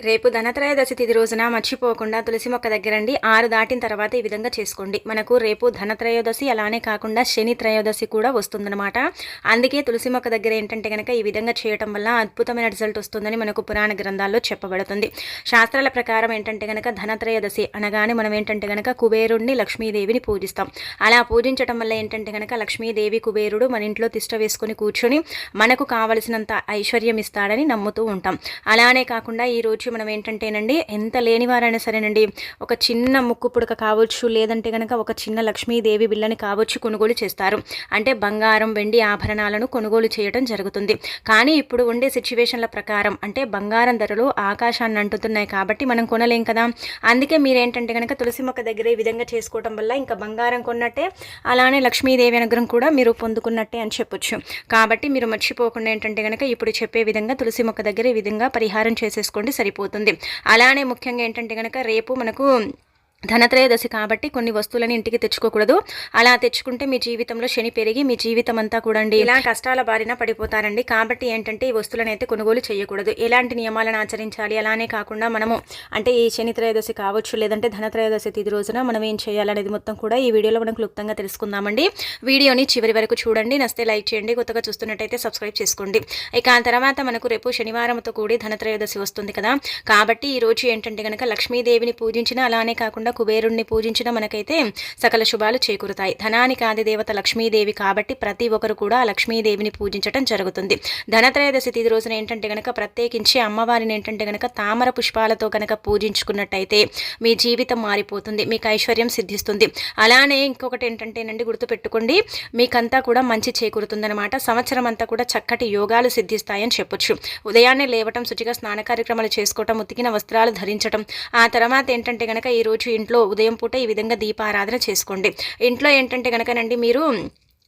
రేపు ధనత్రయోదశి తిథి రోజున మర్చిపోకుండా తులసి మొక్క దగ్గరండి. ఆరు దాటిన తర్వాత ఈ విధంగా చేసుకోండి. మనకు రేపు ధనత్రయోదశి అలానే కాకుండా శని త్రయోదశి కూడా వస్తుందన్నమాట. అందుకే తులసి మొక్క దగ్గర ఏంటంటే కనుక ఈ విధంగా చేయటం వల్ల అద్భుతమైన రిజల్ట్ వస్తుందని మనకు పురాణ గ్రంథాల్లో చెప్పబడుతుంది. శాస్త్రాల ప్రకారం ఏంటంటే కనుక ధనత్రయోదశి అనగానే మనం ఏంటంటే కనుక కుబేరుణ్ణి లక్ష్మీదేవిని పూజిస్తాం. అలా పూజించడం వల్ల ఏంటంటే కనుక లక్ష్మీదేవి కుబేరుడు మన ఇంట్లో తిష్ట వేసుకొని కూర్చొని మనకు కావలసినంత ఐశ్వర్యం ఇస్తాడని నమ్ముతూ ఉంటాం. అలానే కాకుండా ఈ రోజు మనం ఏంటంటేనండి ఎంత లేనివారైనా సరేనండి ఒక చిన్న ముక్కు పుడక కావచ్చు లేదంటే కనుక ఒక చిన్న లక్ష్మీదేవి బిల్లని కావచ్చు కొనుగోలు చేస్తారు. అంటే బంగారం వెండి ఆభరణాలను కొనుగోలు చేయడం జరుగుతుంది. కానీ ఇప్పుడు ఉండే సిచ్యువేషన్ల ప్రకారం అంటే బంగారం ధరలు ఆకాశాన్ని అంటుతున్నాయి కాబట్టి మనం కొనలేం కదా. అందుకే మీరేంటంటే కనుక తులసి మొక్క దగ్గర ఈ విధంగా చేసుకోవటం వల్ల ఇంకా బంగారం కొన్నట్టే అలానే లక్ష్మీదేవి అనుగ్రహం కూడా మీరు పొందుకున్నట్టే అని చెప్పొచ్చు. కాబట్టి మీరు మర్చిపోకుండా ఏంటంటే కనుక ఇప్పుడు చెప్పే విధంగా తులసి మొక్క దగ్గర ఈ విధంగా పరిహారం చేసేసుకోండి సరిపోతుంది. అలానే ముఖ్యంగా ఏంటంటే కనుక రేపు మనకు ధనత్రయోదశి కాబట్టి కొన్ని వస్తువులను ఇంటికి తెచ్చుకోకూడదు. అలా తెచ్చుకుంటే మీ జీవితంలో శని పెరిగి మీ జీవితం అంతా కూడా అండి ఇలా కష్టాల బారిన పడిపోతారండి. కాబట్టి ఏంటంటే ఈ వస్తువులను అయితే కొనుగోలు చేయకూడదు. ఎలాంటి నియమాలను ఆచరించాలి? అలానే కాకుండా మనము అంటే ఈ శని త్రయోదశి కావచ్చు లేదంటే ధనత్రయోదశి తిది రోజున మనం ఏం చేయాలనేది మొత్తం కూడా ఈ వీడియోలో మనం క్లుప్తంగా తెలుసుకుందామండి. వీడియోని చివరి వరకు చూడండి. నస్తే లైక్ చేయండి. కొత్తగా చూస్తున్నట్టయితే సబ్స్క్రైబ్ చేసుకోండి. ఇక ఆ తర్వాత మనకు రేపు శనివారంతో కూడి ధనత్రయోదశి వస్తుంది కదా. కాబట్టి ఈ రోజు ఏంటంటే కనుక లక్ష్మీదేవిని పూజించిన అలానే కాకుండా కుబేరుణ్ణి పూజించిన మనకైతే సకల శుభాలు చేకూరుతాయి. ధనానికి ఆది దేవత లక్ష్మీదేవి కాబట్టి ప్రతి ఒక్కరు కూడా లక్ష్మీదేవిని పూజించడం జరుగుతుంది. ధనత్రయోదశి తిథి రోజున ఏంటంటే గనక ప్రత్యేకించి అమ్మవారిని ఏంటంటే గనక తామర పుష్పాలతో కనుక పూజించుకున్నట్టయితే మీ జీవితం మారిపోతుంది మీకు ఐశ్వర్యం సిద్ధిస్తుంది. అలానే ఇంకొకటి ఏంటంటేనండి గుర్తుపెట్టుకోండి మీకంతా కూడా మంచి చేకూరుతుందనమాట సంవత్సరం అంతా కూడా చక్కటి యోగాలు సిద్ధిస్తాయని చెప్పొచ్చు. ఉదయాన్నే లేవటం శుచిగా స్నాన కార్యక్రమాలు చేసుకోవటం ఉతికిన వస్త్రాలు ధరించటం ఆ తర్వాత ఏంటంటే గనక ఈరోజు ఇంట్లో ఉదయం పూట ఈ విధంగా దీపారాధన చేసుకోండి. ఇంట్లో ఏంటంటే కనుకనండి మీరు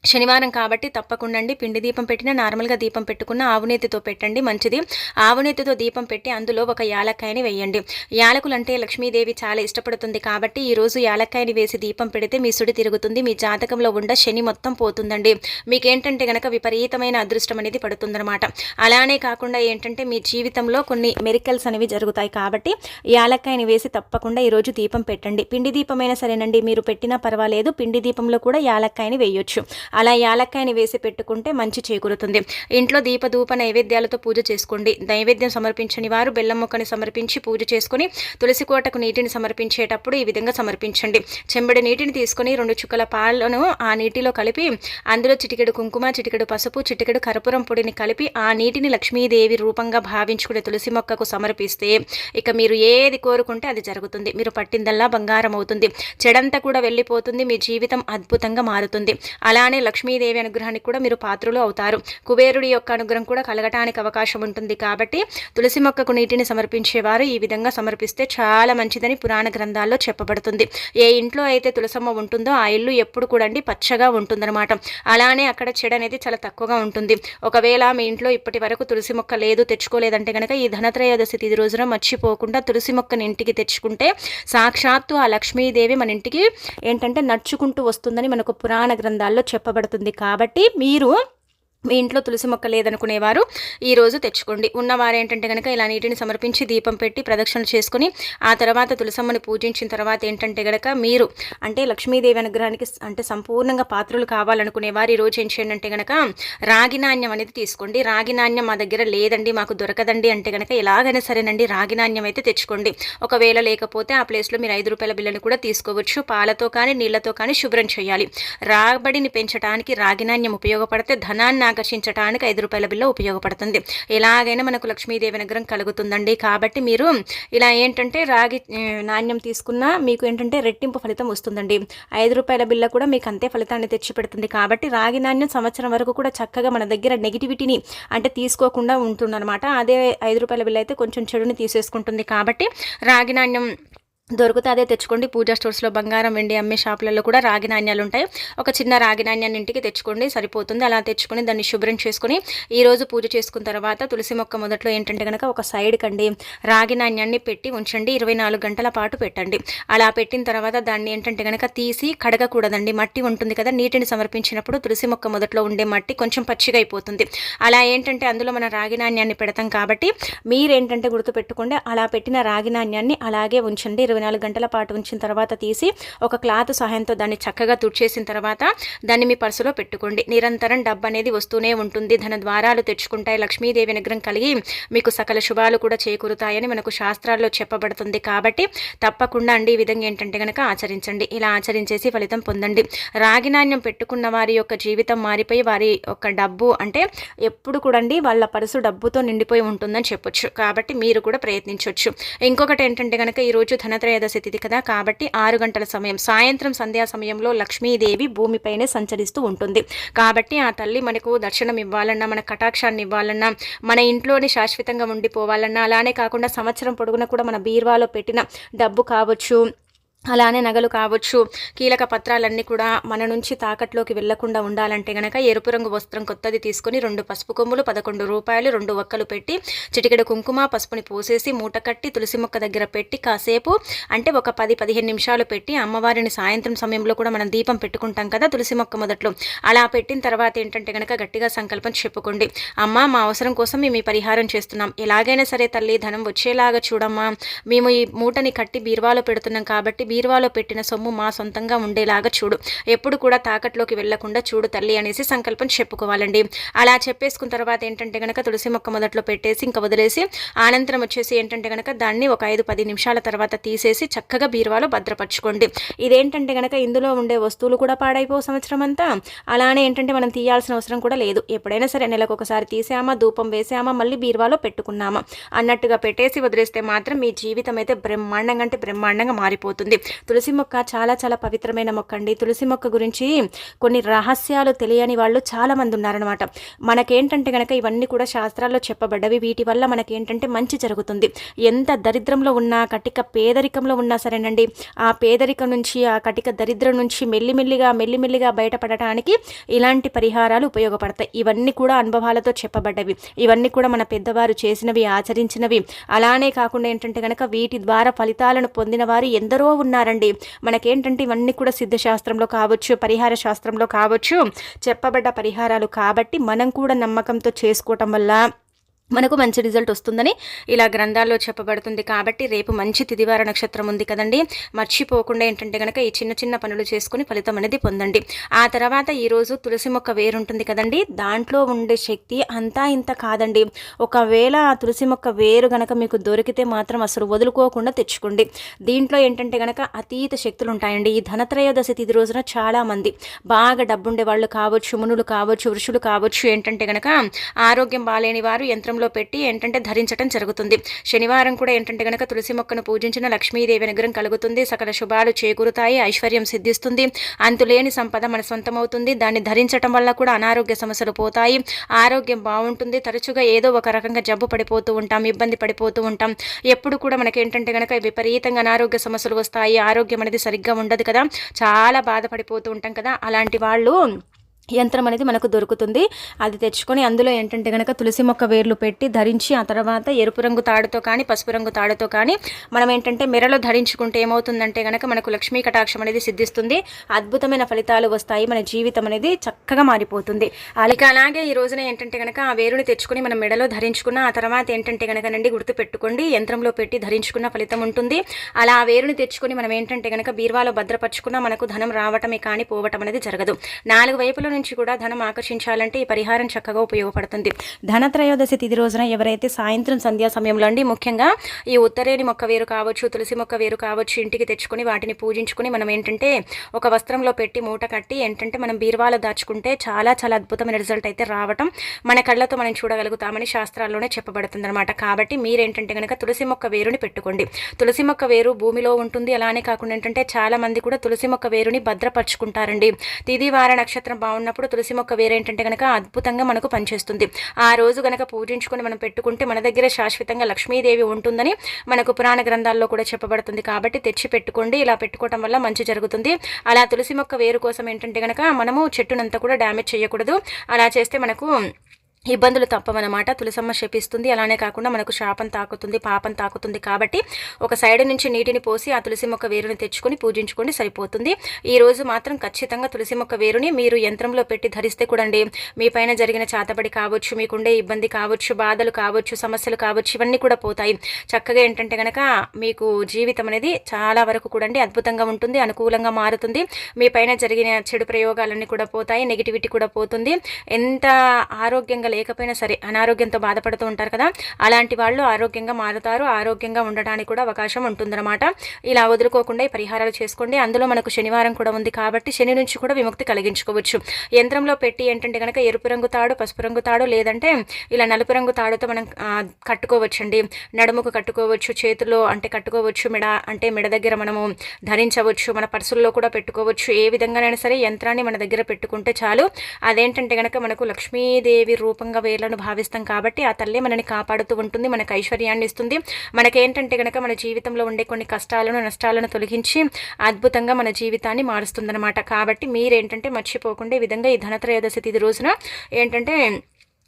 శనివారం కాబట్టి తప్పకుండా అండి పిండి దీపం పెట్టిన నార్మల్గా దీపం పెట్టుకున్న ఆవునేతితో పెట్టండి మంచిది. ఆవునేతితో దీపం పెట్టి అందులో ఒక యాలక్కాయని వేయండి. యాలకులు అంటే లక్ష్మీదేవి చాలా ఇష్టపడుతుంది కాబట్టి ఈరోజు యాలక్కాయని వేసి దీపం పెడితే మీ సుడి తిరుగుతుంది మీ జాతకంలో ఉండ శని మొత్తం పోతుందండి. మీకేంటంటే గనక విపరీతమైన అదృష్టం అనేది పడుతుందన్నమాట. అలానే కాకుండా ఏంటంటే మీ జీవితంలో కొన్ని మెరికల్స్ అనేవి జరుగుతాయి కాబట్టి యాలక్కాయని వేసి తప్పకుండా ఈరోజు దీపం పెట్టండి. పిండి దీపమైనా సరేనండి మీరు పెట్టినా పర్వాలేదు పిండి దీపంలో కూడా యాలక్కాయని వేయొచ్చు. అలా యాలక్కాయని వేసి పెట్టుకుంటే మంచి చేకూరుతుంది. ఇంట్లో దీపధూప నైవేద్యాలతో పూజ చేసుకోండి. నైవేద్యం సమర్పించని వారు బెల్లం మొక్కని సమర్పించి పూజ చేసుకుని తులసి కోటకు నీటిని సమర్పించేటప్పుడు ఈ విధంగా సమర్పించండి. చెంబడి నీటిని తీసుకొని రెండు చుక్కల పాలను ఆ నీటిలో కలిపి అందులో చిటికెడు కుంకుమ చిటికెడు పసుపు చిటికెడు కర్పూరం పొడిని కలిపి ఆ నీటిని లక్ష్మీదేవి రూపంగా భావించుకునే తులసి మొక్కకు సమర్పిస్తే ఇక మీరు ఏది కోరుకుంటే అది జరుగుతుంది. మీరు పట్టిందల్లా బంగారం అవుతుంది. చెడంతా కూడా వెళ్ళిపోతుంది. మీ జీవితం అద్భుతంగా మారుతుంది. అలానే లక్ష్మీదేవి అనుగ్రహానికి కూడా మీరు పాత్రులు అవుతారు. కుబేరుడి యొక్క అనుగ్రహం కూడా కలగటానికి అవకాశం ఉంటుంది కాబట్టి తులసి మొక్కకు నీటిని సమర్పించేవారు ఈ విధంగా సమర్పిస్తే చాలా మంచిదని పురాణ గ్రంథాల్లో చెప్పబడుతుంది. ఏ ఇంట్లో అయితే తులసమ్మ ఉంటుందో ఆ ఇల్లు ఎప్పుడు కూడా అండి పచ్చగా ఉంటుందన్నమాట. అలానే అక్కడ చెడు అనేది చాలా తక్కువగా ఉంటుంది. ఒకవేళ మీ ఇంట్లో ఇప్పటి వరకు తులసి మొక్క లేదు తెచ్చుకోలేదంటే కనుక ఈ ధనత్రయోదశి తిది రోజున మర్చిపోకుండా తులసి మొక్కని ఇంటికి తెచ్చుకుంటే సాక్షాత్తు ఆ లక్ష్మీదేవి మన ఇంటికి ఏంటంటే నడుచుకుంటూ వస్తుందని మనకు పురాణ గ్రంథాల్లో చెప్ప చెప్పబడుతుంది. కాబట్టి మీరు మీ ఇంట్లో తులసి మొక్క లేదనుకునేవారు ఈరోజు తెచ్చుకోండి. ఉన్నవారు ఏంటంటే కనుక ఇలా నీటిని సమర్పించి దీపం పెట్టి ప్రదక్షిణలు చేసుకుని ఆ తర్వాత తులసమ్మని పూజించిన తర్వాత ఏంటంటే కనుక మీరు అంటే లక్ష్మీదేవి అనుగ్రహానికి అంటే సంపూర్ణంగా పాత్రలు కావాలనుకునేవారు ఈరోజు ఏం చేయండి అంటే కనుక రాగి నాణ్యం అనేది తీసుకోండి. రాగి నాణ్యం మా దగ్గర లేదండి మాకు దొరకదండి అంటే కనుక ఎలాగైనా సరేనండి రాగి నాణ్యం అయితే తెచ్చుకోండి. ఒకవేళ లేకపోతే ఆ ప్లేస్లో మీరు ఐదు రూపాయల బిల్లును కూడా తీసుకోవచ్చు. పాలతో కానీ నీళ్ళతో కానీ శుభ్రం చేయాలి. రాబడిని పెంచడానికి రాగి నాణ్యం ఉపయోగపడితే ధనాన్ని ఆకర్షించడానికి ఐదు రూపాయల బిల్ల ఉపయోగపడుతుంది. ఎలాగైనా మనకు లక్ష్మీదేవి విగ్రహం కలుగుతుందండి. కాబట్టి మీరు ఇలా ఏంటంటే రాగి నాణ్యం తీసుకున్నా మీకు ఏంటంటే రెట్టింపు ఫలితం వస్తుందండి. ఐదు రూపాయల బిల్ల కూడా మీకు అంతే ఫలితాన్ని తెచ్చిపెడుతుంది. కాబట్టి రాగి నాణ్యం సంవత్సరం వరకు కూడా చక్కగా మన దగ్గర నెగిటివిటీని అంటే తీసుకోకుండా ఉంటుందన్నమాట. అదే ఐదు రూపాయల బిల్ల అయితే కొంచెం చెడుని తీసేసుకుంటుంది. కాబట్టి రాగి నాణ్యం దొరికితే అదే తెచ్చుకోండి. పూజా స్టోర్స్లో బంగారం వెండి అమ్మే షాపులలో కూడా రాగి నాణ్యాలు ఉంటాయి ఒక చిన్న రాగి నాణ్యాన్ని ఇంటికి తెచ్చుకోండి సరిపోతుంది. అలా తెచ్చుకొని దాన్ని శుభ్రం చేసుకుని ఈరోజు పూజ చేసుకున్న తర్వాత తులసి మొక్క మొదట్లో ఏంటంటే కనుక ఒక సైడ్ కండి రాగి నాణ్యాన్ని పెట్టి ఉంచండి. ఇరవై నాలుగు గంటల పాటు పెట్టండి. అలా పెట్టిన తర్వాత దాన్ని ఏంటంటే కనుక తీసి కడగకూడదండి. మట్టి ఉంటుంది కదా నీటిని సమర్పించినప్పుడు తులసి మొక్క మొదట్లో ఉండే మట్టి కొంచెం పచ్చిగా అయిపోతుంది. అలా ఏంటంటే అందులో మన రాగి నాణ్యాన్ని పెడతాం కాబట్టి మీరేంటంటే గుర్తుపెట్టుకోండి అలా పెట్టిన రాగి నాణ్యాన్ని అలాగే ఉంచండి. ఇరవై నాలుగు గంటల పాటు ఉంచిన తర్వాత తీసి ఒక క్లాత్ సహాయంతో దాన్ని చక్కగా తుడిచేసిన తర్వాత దాన్ని మీ పర్సులో పెట్టుకోండి. నిరంతరం డబ్బు అనేది వస్తూనే ఉంటుంది. ధన ద్వారాలు తెచ్చుకుంటాయి. లక్ష్మీదేవి నిగ్రహం కలిగి మీకు సకల శుభాలు కూడా చేకూరుతాయని మనకు శాస్త్రాల్లో చెప్పబడుతుంది. కాబట్టి తప్పకుండా అండి ఈ విధంగా ఏంటంటే కనుక ఆచరించండి. ఇలా ఆచరించేసి ఫలితం పొందండి. రాగి నాణ్యం పెట్టుకున్న వారి యొక్క జీవితం మారిపోయి వారి యొక్క డబ్బు అంటే ఎప్పుడు కూడా అండి వాళ్ళ పరుసు డబ్బుతో నిండిపోయి ఉంటుందని చెప్పొచ్చు. కాబట్టి మీరు కూడా ప్రయత్నించవచ్చు ఇంకొకటి ఏంటంటే కనుక ఈరోజు ధనత్రయోదశి తిథి కదా కాబట్టి ఆరు గంటల సమయం. సాయంత్రం సంధ్యా సమయంలో లక్ష్మీదేవి భూమిపైనే సంచరిస్తూ ఉంటుంది. కాబట్టి ఆ తల్లి మనకు దర్శనం ఇవ్వాలన్నా మన కటాక్షాన్ని ఇవ్వాలన్నా మన ఇంట్లోనే శాశ్వతంగా ఉండిపోవాలన్నా అలానే కాకుండా సంవత్సరం పొడుగున కూడా మన బీర్వాలో పెట్టిన డబ్బు కావచ్చు అలానే నగలు కావచ్చు కీలక పత్రాలన్నీ కూడా మన నుంచి తాకట్లోకి వెళ్ళకుండా ఉండాలంటే గనక ఎరుపు రంగు వస్త్రం కొత్తది తీసుకొని రెండు పసుపు కొమ్ములు పదకొండు రూపాయలు రెండు ఒక్కలు పెట్టి చిటికెడు కుంకుమ పసుపుని పోసేసి మూట కట్టి తులసి మొక్క దగ్గర పెట్టి కాసేపు అంటే ఒక పది పదిహేను నిమిషాలు పెట్టి అమ్మవారిని సాయంత్రం సమయంలో కూడా మనం దీపం పెట్టుకుంటాం కదా తులసి మొక్క మొదట్లో. అలా పెట్టిన తర్వాత ఏంటంటే గనక గట్టిగా సంకల్పం చెప్పుకోండి. అమ్మ మా అవసరం కోసం మేము ఈ పరిహారం చేస్తున్నాం. ఎలాగైనా సరే తల్లి ధనం వచ్చేలాగా చూడమ్మా. మేము ఈ మూటని కట్టి బీరువాలో పెడుతున్నాం కాబట్టి బీరువాలో పెట్టిన సొమ్ము మా సొంతంగా ఉండేలాగా చూడు. ఎప్పుడు కూడా తాకట్లోకి వెళ్ళకుండా చూడు తల్లి అనేసి సంకల్పం చెప్పుకోవాలండి. అలా చెప్పేసుకున్న తర్వాత ఏంటంటే గనక తులసి మొక్క మొదట్లో పెట్టేసి ఇంకా వదిలేసి అనంతరం వచ్చేసి ఏంటంటే గనక దాన్ని ఒక ఐదు పది నిమిషాల తర్వాత తీసేసి చక్కగా బీరువాలో భద్రపరచుకోండి. ఇదేంటంటే గనక ఇందులో ఉండే వస్తువులు కూడా పాడైపో సంవత్సరం అంతా అలానే ఏంటంటే మనం తీయాల్సిన అవసరం కూడా లేదు. ఎప్పుడైనా సరే నెలకు ఒకసారి తీసామా ధూపం వేసామా మళ్ళీ బీరువాలో పెట్టుకున్నామా? అన్నట్టుగా పెట్టేసి వదిలేస్తే మాత్రం మీ జీవితం అయితే బ్రహ్మాండంగా అంటే బ్రహ్మాండంగా మారిపోతుంది. తులసి మొక్క చాలా చాలా పవిత్రమైన మొక్క అండి. తులసి మొక్క గురించి కొన్ని రహస్యాలు తెలియని వాళ్ళు చాలా మంది ఉన్నారనమాట మనకేంటంటే కనుక ఇవన్నీ కూడా శాస్త్రాల్లో చెప్పబడ్డవి. వీటి వల్ల మనకేంటంటే మంచి జరుగుతుంది. ఎంత దరిద్రంలో ఉన్నా కటిక పేదరికంలో ఉన్నా సరేనండి ఆ పేదరికం నుంచి ఆ కటిక దరిద్రం నుంచి మెల్లిమెల్లిగా మెల్లిమెల్లిగా బయటపడటానికి ఇలాంటి పరిహారాలు ఉపయోగపడతాయి. ఇవన్నీ కూడా అనుభవాలతో చెప్పబడ్డవి. ఇవన్నీ కూడా మన పెద్దవారు చేసినవి ఆచరించినవి. అలానే కాకుండా ఏంటంటే కనుక వీటి ద్వారా ఫలితాలను పొందిన వారు ఎందరో ఉన్నారండి. మనకేంటంటే ఇవన్నీ కూడా సిద్ధశాస్త్రంలో కావచ్చు పరిహార శాస్త్రంలో కావచ్చు చెప్పబడ్డ పరిహారాలు కాబట్టి మనం కూడా నమ్మకంతో చేసుకోవటం వల్ల మనకు మంచి రిజల్ట్ వస్తుందని ఇలా గ్రంథాల్లో చెప్పబడుతుంది కాబట్టి రేపు మంచి తిదివార నక్షత్రం ఉంది కదండి. మర్చిపోకుండా ఏంటంటే కనుక ఈ చిన్న చిన్న పనులు చేసుకుని ఫలితం అనేది పొందండి. ఆ తర్వాత ఈరోజు తులసి మొక్క వేరుంటుంది కదండి. దాంట్లో ఉండే శక్తి అంతా ఇంత కాదండి. ఒకవేళ ఆ తులసి మొక్క వేరు గనక మీకు దొరికితే మాత్రం అసలు వదులుకోకుండా తెచ్చుకోండి. దీంట్లో ఏంటంటే గనక అతీత శక్తులు ఉంటాయండి. ఈ ధనత్రయోదశి తిది రోజున చాలామంది బాగా డబ్బుండే వాళ్ళు కావచ్చు మునులు కావచ్చు ఋషులు కావచ్చు ఏంటంటే గనక ఆరోగ్యం బాలేని వారు యంత్రం మందిరంలో పెట్టి ఏంటంటే ధరించడం జరుగుతుంది. శనివారం కూడా ఏంటంటే గనక తులసి మొక్కను పూజించిన లక్ష్మీదేవి అనుగ్రహం కలుగుతుంది. సకల శుభాలు చేకూరుతాయి ఐశ్వర్యం సిద్ధిస్తుంది. అంతులేని సంపద మన సొంతమవుతుంది. దాన్ని ధరించడం వల్ల కూడా అనారోగ్య సమస్యలు పోతాయి. ఆరోగ్యం బాగుంటుంది. తరచుగా ఏదో ఒక రకంగా జబ్బు పడిపోతూ ఉంటాం ఇబ్బంది పడిపోతూ ఉంటాం. ఎప్పుడు కూడా మనకి ఏంటంటే కనుక విపరీతంగా అనారోగ్య సమస్యలు వస్తాయి. ఆరోగ్యం అనేది సరిగ్గా ఉండదు కదా. చాలా బాధపడిపోతూ ఉంటాం కదా. అలాంటి వాళ్ళు యంత్రం అనేది మనకు దొరుకుతుంది. అది తెచ్చుకొని అందులో ఏంటంటే కనుక తులసి మొక్క వేర్లు పెట్టి ధరించి ఆ తర్వాత ఎరుపు రంగు తాడుతో కానీ పసుపు రంగు తాడుతో కానీ మనం ఏంటంటే మెరలో ధరించుకుంటే ఏమవుతుందంటే కనుక మనకు లక్ష్మీ కటాక్షం అనేది సిద్ధిస్తుంది. అద్భుతమైన ఫలితాలు వస్తాయి. మన జీవితం అనేది చక్కగా మారిపోతుంది. అలాగే అలాగే ఈ రోజున ఏంటంటే కనుక ఆ వేరుని తెచ్చుకొని మనం మెడలో ధరించుకున్న ఆ తర్వాత ఏంటంటే కనుక నండి గుర్తు పెట్టుకోండి యంత్రంలో పెట్టి ధరించుకున్న ఫలితం ఉంటుంది. అలా ఆ వేరుని తెచ్చుకొని మనం ఏంటంటే కనుక బీర్వాలో భద్రపరుచుకున్న మనకు ధనం రావటమే కానీ పోవటం అనేది జరగదు. నాలుగు వైపుల నుంచి కూడా ధనం ఆకర్షించాలంటే ఈ పరిహారం చక్కగా ఉపయోగపడుతుంది. ధనత్రయోదశి తిథి రోజున ఎవరైతే సాయంత్రం సంధ్యా సమయంలో అండి ముఖ్యంగా ఈ ఉత్తరేని మొక్క వేరు కావచ్చు తులసి మొక్క వేరు కావచ్చు ఇంటికి తెచ్చుకొని వాటిని పూజించుకొని మనం ఏంటంటే ఒక వస్త్రంలో పెట్టి మూట కట్టి ఏంటంటే మనం బీరువాలో దాచుకుంటే చాలా చాలా అద్భుతమైన రిజల్ట్ అయితే రావటం మన కళ్ళతో మనం చూడగలుగుతామని శాస్త్రాల్లోనే చెప్పబడుతుంది అనమాట కాబట్టి మీరేంటంటే కనుక తులసి మొక్క వేరుని పెట్టుకోండి. తులసి మొక్క వేరు భూమిలో ఉంటుంది. అలానే కాకుండా ఏంటంటే చాలా మంది కూడా తులసి మొక్క వేరుని భద్రపరుచుకుంటారండి. తిది వార నక్షత్రం బాగున్న ఉన్నప్పుడు తులసి మొక్క వేరేంటంటే కనుక అద్భుతంగా మనకు పనిచేస్తుంది. ఆ రోజు గనక పూజించుకొని మనం పెట్టుకుంటే మన దగ్గర శాశ్వతంగా లక్ష్మీదేవి ఉంటుందని మనకు పురాణ గ్రంథాల్లో కూడా చెప్పబడుతుంది. కాబట్టి తెచ్చి పెట్టుకోండి. ఇలా పెట్టుకోవటం వల్ల మంచి జరుగుతుంది. అలా తులసి మొక్క వేరు కోసం ఏంటంటే కనుక మనము చెట్టునంతా కూడా డ్యామేజ్ చేయకూడదు. అలా చేస్తే మనకు ఇబ్బందులు తప్పమన్నమాట తులసమ్మ శపిస్తుంది. అలానే కాకుండా మనకు శాపం తాకుతుంది పాపం తాకుతుంది కాబట్టి ఒక సైడ్ నుంచి నీటిని పోసి ఆ తులసి మొక్క వేరుని తెచ్చుకొని పూజించుకోండి సరిపోతుంది. ఈ రోజు మాత్రం ఖచ్చితంగా తులసి మొక్క వేరుని మీరు యంత్రంలో పెట్టి ధరిస్తే కూడండి. మీ పైన జరిగిన చాతబడి కావచ్చు మీకుండే ఇబ్బంది కావచ్చు బాధలు కావచ్చు సమస్యలు కావచ్చు ఇవన్నీ కూడా పోతాయి. చక్కగా ఏంటంటే కనుక మీకు జీవితం అనేది చాలా వరకు కూడా అద్భుతంగా ఉంటుంది అనుకూలంగా మారుతుంది. మీ పైన జరిగిన చెడు ప్రయోగాలన్నీ కూడా పోతాయి నెగిటివిటీ కూడా పోతుంది. ఎంత ఆరోగ్యంగా లేకపోయినా సరే అనారోగ్యంతో బాధపడుతూ ఉంటారు కదా అలాంటి వాళ్ళు ఆరోగ్యంగా మారుతారు ఆరోగ్యంగా ఉండడానికి కూడా అవకాశం ఉంటుందన్నమాట. ఇలా వదులుకోకుండా ఈ పరిహారాలు చేసుకోండి. అందులో మనకు శనివారం కూడా ఉంది కాబట్టి శని నుంచి కూడా విముక్తి కలిగించుకోవచ్చు. యంత్రంలో పెట్టి ఏంటంటే కనుక ఎరుపు రంగు తాడు పసుపు రంగు తాడు లేదంటే ఇలా నలుపు రంగు తాడుతో మనం కట్టుకోవచ్చండి. నడుముకు కట్టుకోవచ్చు చేతిలో అంటే కట్టుకోవచ్చు మెడ అంటే మెడ దగ్గర మనము ధరించవచ్చు మన పర్సుల్లో కూడా పెట్టుకోవచ్చు. ఏ విధంగానైనా సరే యంత్రాన్ని మన దగ్గర పెట్టుకుంటే చాలు. అదేంటంటే కనుక మనకు లక్ష్మీదేవి రూపంగా వేలను భావిస్తాం కాబట్టి ఆ తల్లి మనని కాపాడుతూ ఉంటుంది మనకు ఐశ్వర్యాన్ని ఇస్తుంది. మనకేంటంటే కనుక మన జీవితంలో ఉండే కొన్ని కష్టాలను నష్టాలను తొలగించి అద్భుతంగా మన జీవితాన్ని మారుస్తుందన్నమాట. కాబట్టి మీరేంటంటే మర్చిపోకుండా ఈ విధంగా ఈ ధనత్రయోదశి తిది రోజున ఏంటంటే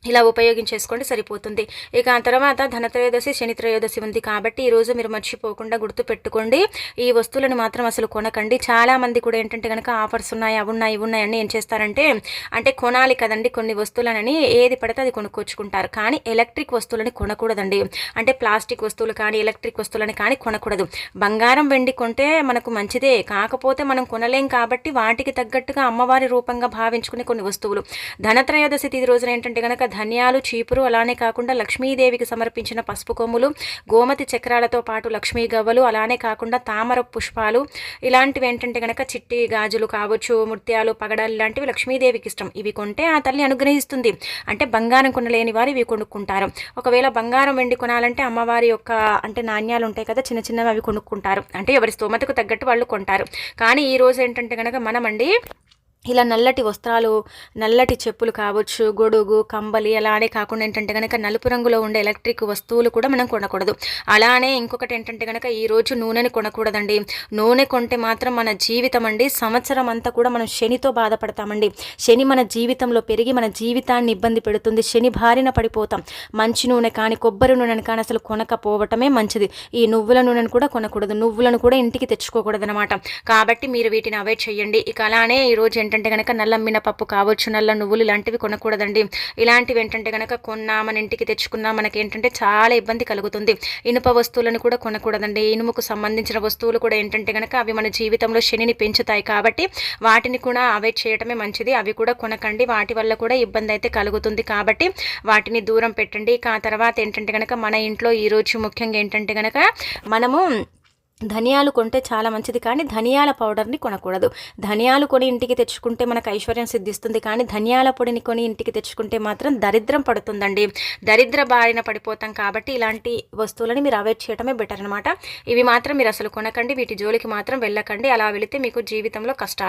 ఇలా ఉపయోగించేసుకోండి సరిపోతుంది. ఇక ఆ తర్వాత ధనత్రయోదశి శని త్రయోదశి ఉంది కాబట్టి ఈరోజు మీరు మర్చిపోకుండా గుర్తు పెట్టుకోండి. ఈ వస్తువులను మాత్రం అసలు కొనకండి. చాలామంది కూడా ఏంటంటే కనుక ఆఫర్స్ ఉన్నాయి అవి ఉన్నాయి ఇవి ఉన్నాయి ఏం చేస్తారంటే అంటే కొనాలి కదండి కొన్ని వస్తువులని ఏది పడితే అది కొనుక్కొచ్చుకుంటారు. కానీ ఎలక్ట్రిక్ వస్తువులని కొనకూడదండి. అంటే ప్లాస్టిక్ వస్తువులు కానీ ఎలక్ట్రిక్ వస్తువులని కానీ కొనకూడదు. బంగారం వెండి కొంటే మనకు మంచిదే. కాకపోతే మనం కొనలేం కాబట్టి వాటికి తగ్గట్టుగా అమ్మవారి రూపంగా భావించుకునే కొన్ని వస్తువులు. ధనత్రయోదశి తిది రోజున ఏంటంటే కనుక ధనియాలు చీపురు అలానే కాకుండా లక్ష్మీదేవికి సమర్పించిన పసుపు కొమ్ములు గోమతి చక్రాలతో పాటు లక్ష్మీ గవ్వలు అలానే కాకుండా తామర పుష్పాలు. ఇలాంటివి ఏంటంటే కనుక చిట్టి గాజులు కావచ్చు ముత్యాలు పగడాలు ఇలాంటివి లక్ష్మీదేవికి ఇష్టం. ఇవి కొంటే ఆ తల్లి అనుగ్రహిస్తుంది. అంటే బంగారం కొనలేని వారు ఇవి కొనుక్కుంటారు. ఒకవేళ బంగారం వెండి కొనాలంటే అమ్మవారి యొక్క అంటే నాణ్యాలు ఉంటాయి కదా చిన్న చిన్నవి అవి కొనుక్కుంటారు. అంటే ఎవరి స్తోమతకు తగ్గట్టు వాళ్ళు కొంటారు. కానీ ఈ రోజు ఏంటంటే కనుక మనమండి ఇలా నల్లటి వస్త్రాలు నల్లటి చెప్పులు కావచ్చు గొడుగు కంబలి అలానే కాకుండా ఏంటంటే కనుక నలుపు రంగులో ఉండే ఎలక్ట్రిక్ వస్తువులు కూడా మనం కొనకూడదు. అలానే ఇంకొకటి ఏంటంటే కనుక ఈరోజు నూనెని కొనకూడదండి. నూనె కొంటే మాత్రం మన జీవితం అండి. సంవత్సరం అంతా కూడా మనం శనితో బాధపడతామండి. శని మన జీవితంలో పెరిగి మన జీవితాన్ని ఇబ్బంది పెడుతుంది. శని భారిన పడిపోతాం. మంచి నూనె కానీ కొబ్బరి నూనెని కానీ అసలు కొనకపోవటమే మంచిది. ఈ నువ్వుల నూనెను కూడా కొనకూడదు. నువ్వులను కూడా ఇంటికి తెచ్చుకోకూడదు అనమాట కాబట్టి మీరు వీటిని అవాయిడ్ చేయండి. ఇక అలానే ఈరోజు ఏంటంటే కనుక నల్ల మినపప్పు కావచ్చు నల్ల నువ్వులు ఇలాంటివి కొనకూడదండి. ఇలాంటివి ఏంటంటే కనుక కొన్నా మన ఇంటికి తెచ్చుకున్నా మనకి ఏంటంటే చాలా ఇబ్బంది కలుగుతుంది. ఇనుప వస్తువులను కూడా కొనకూడదండి. ఇనుముకు సంబంధించిన వస్తువులు కూడా ఏంటంటే కనుక అవి మన జీవితంలో శనిని పెంచుతాయి కాబట్టి వాటిని కూడా అవాయిడ్ చేయడమే మంచిది. అవి కూడా కొనకండి. వాటి వల్ల కూడా ఇబ్బంది అయితే కలుగుతుంది కాబట్టి వాటిని దూరం పెట్టండి. ఆ తర్వాత ఏంటంటే కనుక మన ఇంట్లో ఈరోజు ముఖ్యంగా ఏంటంటే కనుక మనము ధనియాలు కొంటే చాలా మంచిది కానీ ధనియాల పౌడర్ని కొనకూడదు. ధనియాలు కొని ఇంటికి తెచ్చుకుంటే మనకు ఐశ్వర్యం సిద్ధిస్తుంది కానీ ధనియాల పొడిని కొని ఇంటికి తెచ్చుకుంటే మాత్రం దరిద్రం పడుతుందండి. దరిద్ర బారిన పడిపోతాం కాబట్టి ఇలాంటి వస్తువులని మీరు అవాయిడ్ చేయడమే బెటర్ అనమాట ఇవి మాత్రం మీరు అసలు కొనకండి వీటి జోలికి మాత్రం వెళ్ళకండి. అలా వెళితే మీకు జీవితంలో కష్టాలు